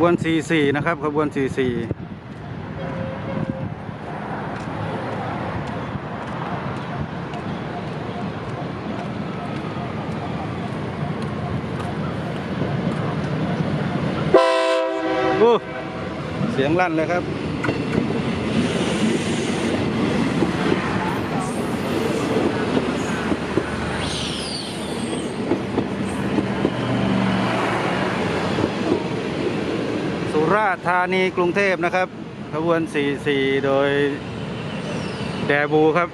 บวน 44 นะครับ ขบวน 44โอ้เสียงลั่นเลยครับ ราษฎร์ธานีกรุงเทพนะครับขบวน 44 โดยแดบูครับ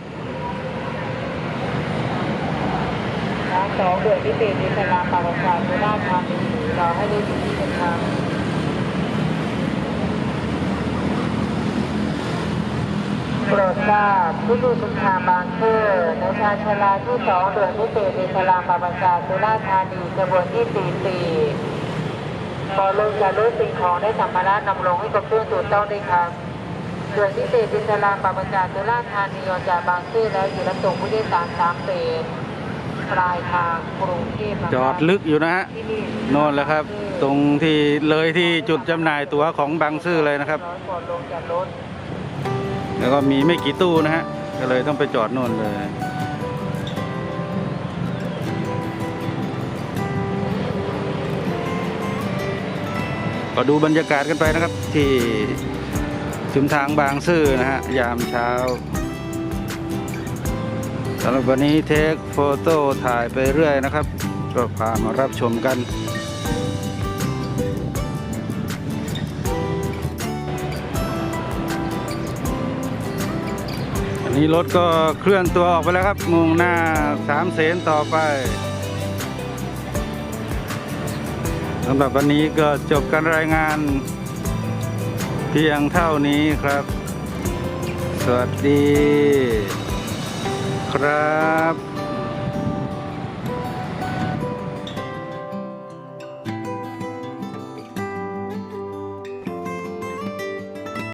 ทางสองเดือนพิเศษในสลาปากกาสุราษฎร์ธานีเราให้ได้ถึงที่เป็นทางโปรดทราบผู้ดูคุณทางบางซื่อในชานชลาที่สองเดือนพิเศษในสลาปากกาสุราษฎร์ธานีกระบวนที่สี่สี่ ขอลงจากรถสิ่งของได้สัมภาระนำลงให้ครบถ้วนถูกต้องด้วยครับเดือนพิเศษในสลาปากกาสุราษฎร์ธานีออกจากบางซื่อแล้วอยู่รับส่งผู้โดยสารสามเฟสปลายทางกรุงเทพจอดลึกอยู่นะฮะนี่โน่นแหละครับ ตรงที่เลยที่จุดจำหน่ายตั๋วของบางซื่อเลยนะครับก่อนลงจากรถแล้วก็มีไม่กี่ตู้นะฮะก็เลยต้องไปจอดโน่นเลย ก็ดูบรรยากาศกันไปนะครับ ที่ชุมทางบางซื่อนะฮะ ยามเช้าสำหรับวันนี้เทคโฟโต้ถ่ายไปเรื่อยนะครับ ก็พามารับชมกัน อันนี้รถก็เคลื่อนตัวออกไปแล้วครับ มุ่งหน้าสามเสนต่อไป สำหรับวันนี้ก็จบการรายงาน เพียงเท่านี้ครับ สวัสดีครับ